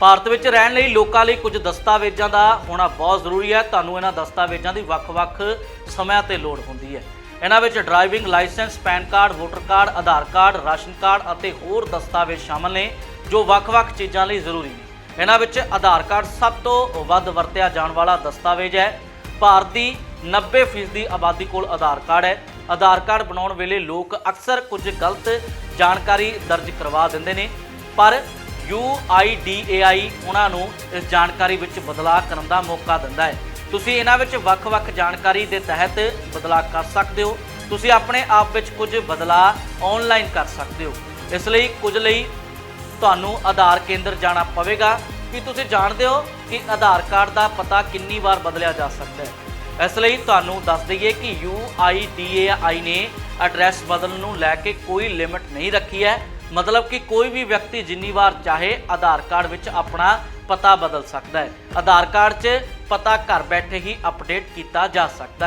ਭਾਰਤ ਵਿੱਚ ਰਹਿਣ ਲਈ ਲੋਕਾਂ ਲਈ ਕੁਝ ਦਸਤਾਵੇਜ਼ਾਂ ਦਾ ਹੋਣਾ ਬਹੁਤ ਜ਼ਰੂਰੀ ਹੈ। ਤੁਹਾਨੂੰ ਇਹਨਾਂ ਦਸਤਾਵੇਜ਼ਾਂ ਦੀ ਵੱਖ-ਵੱਖ ਸਮਿਆਂ ਤੇ ਲੋੜ ਹੁੰਦੀ ਹੈ। ਇਹਨਾਂ ਵਿੱਚ driving licence, PAN card, voter card, Aadhaar card, ration card ਅਤੇ ਹੋਰ ਦਸਤਾਵੇਜ਼ ਸ਼ਾਮਲ ਨੇ, ਜੋ ਵੱਖ-ਵੱਖ ਚੀਜ਼ਾਂ ਲਈ ਜ਼ਰੂਰੀ ਨੇ। ਇਹਨਾਂ ਵਿੱਚ ਆਧਾਰ ਕਾਰਡ ਸਭ ਤੋਂ ਵੱਧ ਵਰਤਿਆ ਜਾਣ ਵਾਲਾ ਦਸਤਾਵੇਜ਼ ਹੈ। ਭਾਰਤ ਦੀ 90% ਦੀ ਆਬਾਦੀ ਕੋਲ ਆਧਾਰ ਕਾਰਡ ਹੈ। ਆਧਾਰ ਕਾਰਡ ਬਣਾਉਣ ਵੇਲੇ ਲੋਕ ਅਕਸਰ ਕੁਝ ਗਲਤ ਜਾਣਕਾਰੀ ਦਰਜ ਕਰਵਾ ਦਿੰਦੇ ਨੇ। ਪਰ UIDAI ਉਹਨਾਂ ਨੂੰ ਇਸ ਜਾਣਕਾਰੀ ਵਿੱਚ ਬਦਲਾਅ ਕਰਨ ਦਾ ਮੌਕਾ ਦਿੰਦਾ ਹੈ। ਤੁਸੀਂ ਇਹਨਾਂ ਵਿੱਚ ਵੱਖ-ਵੱਖ ਜਾਣਕਾਰੀ ਦੇ ਤਹਿਤ ਬਦਲਾਅ ਕਰ ਸਕਦੇ ਹੋ। ਤੁਸੀਂ ਆਪਣੇ ਆਪ ਵਿੱਚ ਕੁਝ ਬਦਲਾਅ ਆਨਲਾਈਨ ਕਰ ਸਕਦੇ ਹੋ। ਇਸ ਲਈ ਕੁਝ ਲਈ ਤੁਹਾਨੂੰ ਆਧਾਰ ਕੇਂਦਰ ਜਾਣਾ ਪਵੇਗਾ। ਕਿ ਤੁਸੀਂ ਜਾਣਦੇ ਹੋ ਕਿ ਆਧਾਰ ਕਾਰਡ ਦਾ ਪਤਾ ਕਿੰਨੀ ਵਾਰ ਬਦਲਿਆ ਜਾ ਸਕਦਾ ਹੈ? ਇਸ ਲਈ ਤੁਹਾਨੂੰ ਦੱਸ ਦਈਏ ਕਿ UIDAI ਨੇ ਐਡਰੈਸ ਬਦਲਣ ਨੂੰ ਲੈ ਕੇ ਕੋਈ ਲਿਮਿਟ ਨਹੀਂ ਰੱਖੀ ਹੈ। ਮਤਲਬ ਕਿ ਕੋਈ ਵੀ ਵਿਅਕਤੀ ਜਿੰਨੀ ਵਾਰ ਚਾਹੇ ਆਧਾਰ ਕਾਰਡ ਵਿੱਚ ਆਪਣਾ ਪਤਾ ਬਦਲ ਸਕਦਾ ਹੈ। ਆਧਾਰ ਕਾਰਡ 'ਚ ਪਤਾ ਘਰ ਬੈਠੇ ਹੀ ਅਪਡੇਟ ਕੀਤਾ ਜਾ ਸਕਦਾ ਹੈ।